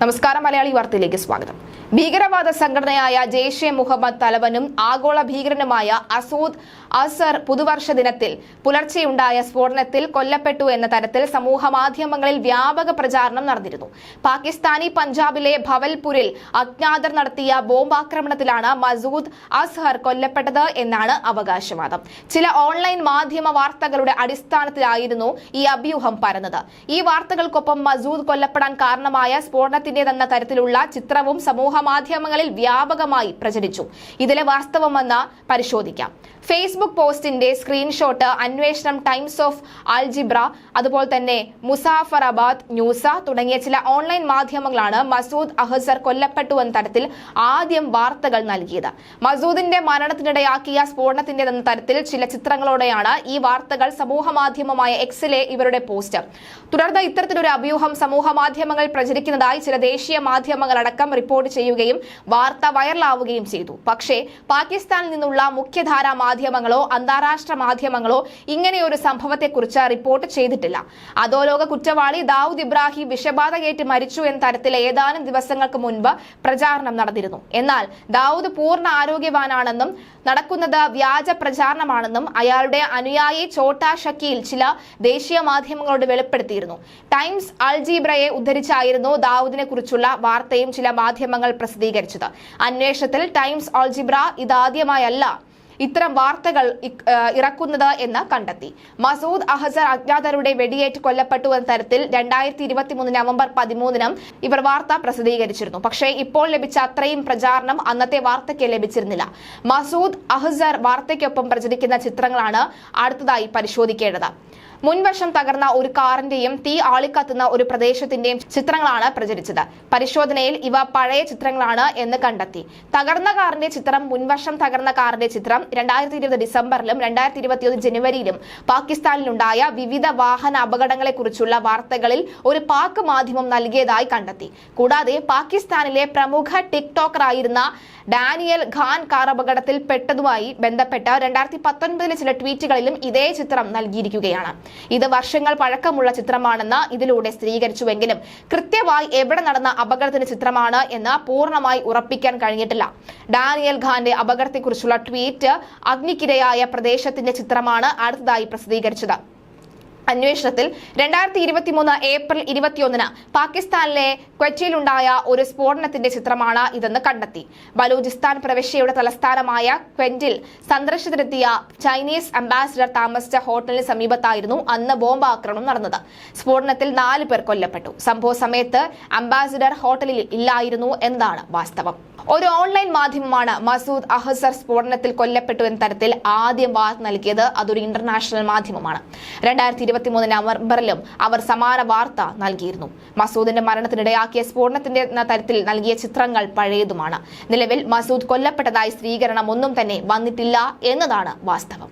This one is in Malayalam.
നമസ്കാരം മലയാളി വാർത്തയിലേക്ക് സ്വാഗതം. ഭീകരവാദ സംഘടനയായ ജെയ്ഷെ മുഹമ്മദ് തലവനും ആഗോള ഭീകരനുമായ അസൂദ് അസർ പുതുവർഷ ദിനത്തിൽ പുലർച്ചെയുണ്ടായ സ്ഫോടനത്തിൽ കൊല്ലപ്പെട്ടു എന്ന തരത്തിൽ സമൂഹ മാധ്യമങ്ങളിൽ വ്യാപക പ്രചാരണം നടന്നിരുന്നു. പാകിസ്ഥാനി പഞ്ചാബിലെ ഭവൽപൂരിൽ അജ്ഞാതർ നടത്തിയ ബോംബാക്രമണത്തിലാണ് മസൂദ് അസ്ഹർ കൊല്ലപ്പെട്ടത് എന്നാണ് അവകാശവാദം. ചില ഓൺലൈൻ മാധ്യമ വാർത്തകളുടെ അടിസ്ഥാനത്തിലായിരുന്നു ഈ അഭ്യൂഹം പരന്നത്. ഈ വാർത്തകൾക്കൊപ്പം മസൂദ് കൊല്ലപ്പെടാൻ കാരണമായ സ്ഫോടനത്തിന്റേതെന്ന തരത്തിലുള്ള ചിത്രവും സമൂഹ മാധ്യമങ്ങളിൽ വ്യാപകമായി പ്രചരിച്ചു. ഇതിലെ വാസ്തവമെന്ന് പരിശോധിക്കാം. ഫേസ്ബുക്ക് പോസ്റ്റിന്റെ സ്ക്രീൻഷോട്ട് അന്വേഷണം ടൈംസ് ഓഫ് അൽജിബ്ര അതുപോലെ തന്നെ മുസാഫറാബാദ് ന്യൂസ തുടങ്ങിയ ചില ഓൺലൈൻ മാധ്യമങ്ങളാണ് മസൂദ് അഹസർ കൊല്ലപ്പെട്ടു എന്ന തരത്തിൽ ആദ്യം വാർത്തകൾ നൽകിയത്. മസൂദിന്റെ മരണത്തിനിടയാക്കിയ സ്ഫോടനത്തിന്റേതെന്ന തരത്തിൽ ചില ചിത്രങ്ങളോടെയാണ് ഈ വാർത്തകൾ സമൂഹ മാധ്യമമായ എക്സിലെ ഇവരുടെ പോസ്റ്റ്. തുടർന്ന് ഇത്തരത്തിലൊരു അഭ്യൂഹം സമൂഹ മാധ്യമങ്ങൾ പ്രചരിക്കുന്നതായി ചില ദേശീയ മാധ്യമങ്ങളടക്കം റിപ്പോർട്ട് ചെയ്യുകയും വാർത്ത വൈറലാവുകയും ചെയ്തു. പക്ഷേ പാകിസ്ഥാനിൽ നിന്നുള്ള മുഖ്യധാരാ മാധ്യമങ്ങളോ അന്താരാഷ്ട്ര മാധ്യമങ്ങളോ ഇങ്ങനെയൊരു സംഭവത്തെക്കുറിച്ച് റിപ്പോർട്ട് ചെയ്തിട്ടില്ല. അധോലോക കുറ്റവാളി ദാവൂദ് ഇബ്രാഹിം വിഷബാധയേറ്റ് മരിച്ചു എന്ന തരത്തിൽ ഏതാനും ദിവസങ്ങൾക്ക് മുൻപ് പ്രചാരണം നടന്നിരുന്നു. എന്നാൽ ദാവൂദ് പൂർണ ആരോഗ്യവാനാണെന്നും നടക്കുന്നത് വ്യാജ പ്രചാരണമാണെന്നും അയാളുടെ അനുയായി ചോട്ടാ ഷക്കീൽ ചില ദേശീയ മാധ്യമങ്ങളോട് വെളിപ്പെടുത്തിയിരുന്നു. ടൈംസ് അൽജീബ്രയെ ഉദ്ധരിച്ചായിരുന്നു ദാവൂദിനെ കുറിച്ചുള്ള വാർത്തയും ചില മാധ്യമങ്ങൾ പ്രസിദ്ധീകരിച്ചത്. അന്വേഷണത്തിൽ ടൈംസ് ഓൾജിബ്ര ഇതാദ്യമായല്ല ഇത്തരം വാർത്തകൾ ഇറക്കുന്നത് എന്ന് കണ്ടെത്തി. മസൂദ് അഹസർ അജ്ഞാതരുടെ വെടിയേറ്റ് കൊല്ലപ്പെട്ടു എന്ന തരത്തിൽ രണ്ടായിരത്തി ഇരുപത്തിമൂന്ന് നവംബർ പതിമൂന്നിനും ഇവർ വാർത്ത പ്രസിദ്ധീകരിച്ചിരുന്നു. പക്ഷേ ഇപ്പോൾ ലഭിച്ച അത്രയും പ്രചാരണം അന്നത്തെ വാർത്തയ്ക്ക് ലഭിച്ചിരുന്നില്ല. മസൂദ് അഹസർ വാർത്തയ്ക്കൊപ്പം പ്രചരിക്കുന്ന ചിത്രങ്ങളാണ് അടുത്തതായി പരിശോധിക്കേണ്ടത്. മുൻവശം തകർന്ന ഒരു കാറിന്റെയും തീ ആളിക്കത്തുന്ന ഒരു പ്രദേശത്തിന്റെയും ചിത്രങ്ങളാണ് പ്രചരിച്ചത്. പരിശോധനയിൽ ഇവ പഴയ ചിത്രങ്ങളാണ് എന്ന് കണ്ടെത്തി. തകർന്ന കാറിന്റെ ചിത്രം മുൻവശം തകർന്ന കാറിന്റെ ചിത്രം രണ്ടായിരത്തി ഇരുപത് ഡിസംബറിലും രണ്ടായിരത്തി ഇരുപത്തിയൊന്ന് ജനുവരിയിലും പാകിസ്ഥാനിലുണ്ടായ വിവിധ വാഹന അപകടങ്ങളെക്കുറിച്ചുള്ള വാർത്തകളിൽ ഒരു പാക് മാധ്യമം നൽകിയതായി കണ്ടെത്തി. കൂടാതെ പാകിസ്ഥാനിലെ പ്രമുഖ ടിക്ടോക്കറായിരുന്ന ഡാനിയൽ ഖാൻ കാർ അപകടത്തിൽ പെട്ടതുമായി ബന്ധപ്പെട്ട രണ്ടായിരത്തി പത്തൊൻപതിലെ ചില ട്വീറ്റുകളിലും ഇതേ ചിത്രം നൽകിയിരിക്കുകയാണ്. ഇത് വർഷങ്ങൾ പഴക്കമുള്ള ചിത്രമാണെന്ന് ഇതിലൂടെ സ്ഥിരീകരിച്ചുവെങ്കിലും കൃത്യമായി എവിടെ നടന്ന അപകടത്തിന്റെ ചിത്രമാണ് എന്ന് പൂർണമായി ഉറപ്പിക്കാൻ കഴിഞ്ഞിട്ടില്ല. ഡാനിയൽ ഖാന്റെ അപകടത്തെക്കുറിച്ചുള്ള ട്വീറ്റ് അഗ്നിക്കിരയായ പ്രദേശത്തിന്റെ ചിത്രമാണ് അടുത്തതായി പ്രസിദ്ധീകരിച്ചത്. അന്വേഷണത്തിൽ രണ്ടായിരത്തി ഇരുപത്തി മൂന്ന് ഏപ്രിൽ ഇരുപത്തിയൊന്നിന് പാകിസ്ഥാനിലെ ക്വറ്റിയിലുണ്ടായ ഒരു സ്ഫോടനത്തിന്റെ ചിത്രമാണ് ഇതെന്ന് കണ്ടെത്തി. ബലൂചിസ്ഥാൻ പ്രവിശ്യയുടെ തലസ്ഥാനമായ ക്വന്റിൽ സന്ദർശനത്തിനെത്തിയ ചൈനീസ് അംബാസിഡർ താമസിച്ച ഹോട്ടലിന് സമീപത്തായിരുന്നു അന്ന് ബോംബ് ആക്രമണം നടന്നത്. സ്ഫോടനത്തിൽ നാല് പേർ കൊല്ലപ്പെട്ടു. സംഭവ സമയത്ത് അംബാസിഡർ ഹോട്ടലിൽ ഇല്ലായിരുന്നു എന്നതാണ് വാസ്തവം. ഒരു ഓൺലൈൻ മാധ്യമമാണ് മസൂദ് അഹസർ സ്ഫോടനത്തിൽ കൊല്ലപ്പെട്ടു എന്ന തരത്തിൽ ആദ്യം വാർത്ത നൽകിയത് അതൊരു ഇന്റർനാഷണൽ മാധ്യമമാണ്. രണ്ടായിരത്തി ഇരുപത്തിമൂന്ന് നവംബറിലും അവർ സമാന വാർത്ത നൽകിയിരുന്നു. മസൂദിന്റെ മരണത്തിനിടയാക്കിയ സ്ഫോടനത്തിന്റെ തരത്തിൽ നൽകിയ ചിത്രങ്ങൾ പഴയതുമാണ്. നിലവിൽ മസൂദ് കൊല്ലപ്പെട്ടതായി സ്ഥിരീകരണം ഒന്നും തന്നെ വന്നിട്ടില്ല എന്നതാണ് വാസ്തവം.